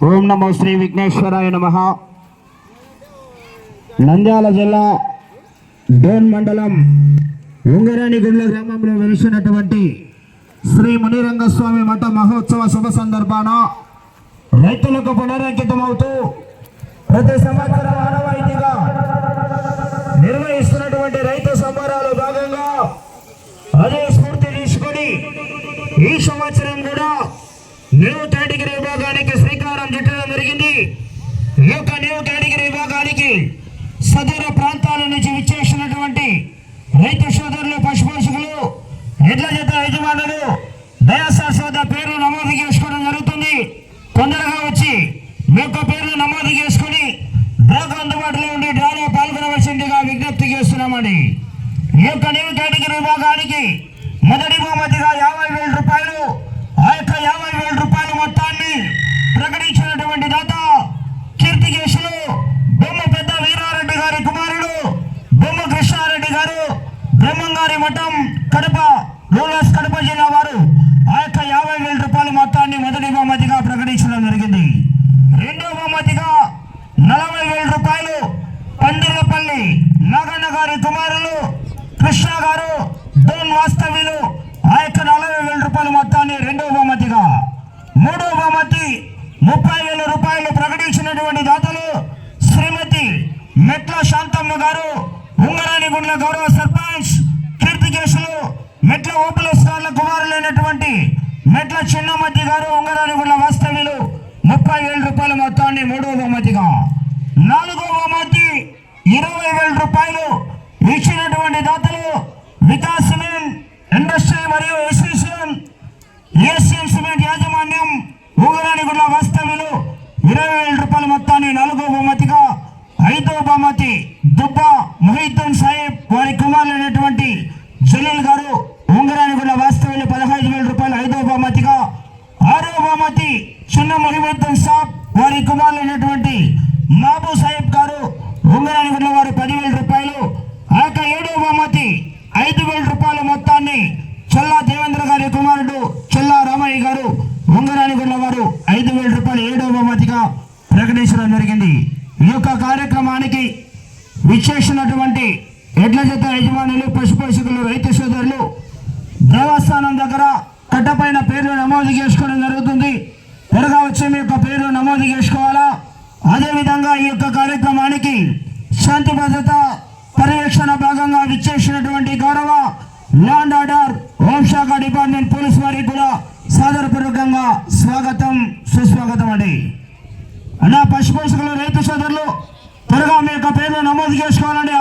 ఓం నమో శ్రీ విఘ్నేశ్వరాయ నమ. నంద్యాల జిల్లా డోన్ మండలం ఉంగరాణి గుండ్ల గ్రామంలో వెలిసినటువంటి శ్రీ మునిరంగస్వామి మఠ మహోత్సవ శుభ సందర్భాన రైతులకు పునరంకితమవుతూ ప్రతి సంవత్సరం ఆనవాయితీగా నిర్వహిస్తున్నటువంటి రైతు సంబరాలు భాగంగా అదే స్ఫూర్తి తీసుకొని ఈ సంవత్సరం కూడా న్యూ కేటగిరీ విభాగానికి శ్రీకారం చుట్టడం జరిగింది ఈ యొక్క న్యూ కేటగిరీ విభాగానికి సదూర ప్రాంతాల నుంచి విచ్చేసినటువంటి రైతు సోదరులు పశుపోషకులు ఎడ్ల జత యజమానులు దయాశాశ్వత పేర్లు నమోదు చేసుకోవడం జరుగుతుంది. తొందరగా వచ్చి మీ యొక్క పేర్లు నమోదు చేసుకుని డ్రాకు అందుబాటులో ఉండి డ్రాలో పాల్గొనవలసిందిగా విజ్ఞప్తి చేస్తున్నామండి. ఈ యొక్క న్యూ కేటగిరీ విభాగానికి మొదటి బహుమతిగా యాభై వేల రూపాయలు ఆ యొక్క యాభై వేల రూపాయల మొత్తాన్ని ప్రకటించినటువంటి దాత కీర్తికేశులు బొమ్మ పెద్ద వీరారెడ్డి గారి కుమారుడు బొమ్మ కృష్ణారెడ్డి గారు బ్రహ్మంగారి మఠం కడప రూరల్స్ కడప జిల్లా వారు ఆ యొక్క యాభై వేల రూపాయల మొత్తాన్ని మొదటి బహుమతిగా ప్రకటించడం జరిగింది. రెండవ బహుమతిగా నలభై వేల రూపాయలు పందిర్లపల్లి నాగన్న గారి కుమారులు కృష్ణ గారు దోన్ వాస్తవ్యులు ఆ యొక్క నలభై వేల రూపాయల మొత్తాన్ని రెండవ బహుమతిగా మూడవ బహుమతి ముప్పై వేల రూపాయలు ప్రకటించినటువంటి దాతలు శ్రీమతి మెట్ల శాంతమ్మ గారు ఉంగరాని గుండ్ల గౌరవ మెట్ల మెట్ల ఓపులేశ్వర్ల కుమారులైనటువంటి మెట్ల చిన్నమతి గారు ఉంగరాని గుళ్ళ వాస్తవ్యులు ముప్పై వేల రూపాయల మొత్తాన్ని మూడవ బహుమతిగా నాలుగో బహుమతి ఇరవై వేల రూపాయలు ఇచ్చినటువంటి దాతలు వికాస్ సిమెంట్ ఇండస్ట్రీ మరియు ఎస్ఎస్ఎన్ ఏషియన్ సిమెంట్ యాజమాన్యం ఊగరానిగుళ్ళ వాస్తవ్యులు ఇరవై వేల రూపాయల మొత్తాన్ని నాలుగో బహుమతిగా ఐదో బహుమతి దుబ్బ మొహిద్దీన్ సాహెబ్ వారి కుమారులైనటువంటి జలీల్ గారు ఉంగరానిగుళ్ళ వాస్తవ్యులు పదహైదు వేల రూపాయలు ఐదో బహుమతిగా ఆరో చిన్న మొహిద్దీన్ సాబ్ వారి కుమారులైనటువంటి మాబు సాహెబ్ గారు ఉంగరానిగుళ్ళ వారు పదివేల రూపాయలు ఆ యొక్క ఏడో బహుమతి ఐదు వేల రూపాయల మొత్తాన్ని చెల్లా దేవేంద్ర గారి కుమారుడు చెల్లా రామయ్య గారు ఉంగరానిగుళ్ళ వారు ఐదు వేల రూపాయలు ఏడవ బహుమతిగా ప్రకటించడం జరిగింది. ఈ యొక్క కార్యక్రమానికి విచ్చేసినటువంటి ఎడ్ల జత యజమానులు పశుపోషకులు రైతు సోదరులు దేవస్థానం దగ్గర కట్టపైన పేర్లు నమోదు చేసుకోవడం జరుగుతుంది త్వరగా వచ్చి మీ యొక్క పేర్లు నమోదు చేసుకోవాలా అదేవిధంగా ఈ యొక్క కార్యక్రమానికి శాంతి భద్రత పర్యవేక్షణ భాగంగా విచ్చేసినటువంటి గౌరవ ల్యాండ్ ఆర్డర్ హోంశాఖ డిపార్ట్మెంట్ పోలీస్ వారికి కూడా సాదరపూర్వకంగా స్వాగతం సుస్వాగతం అండి. అన్నా పశుపోషకులు రైతు సోదరులు త్వరగా మీ యొక్క పేర్లు నమోదు చేసుకోవాలండి.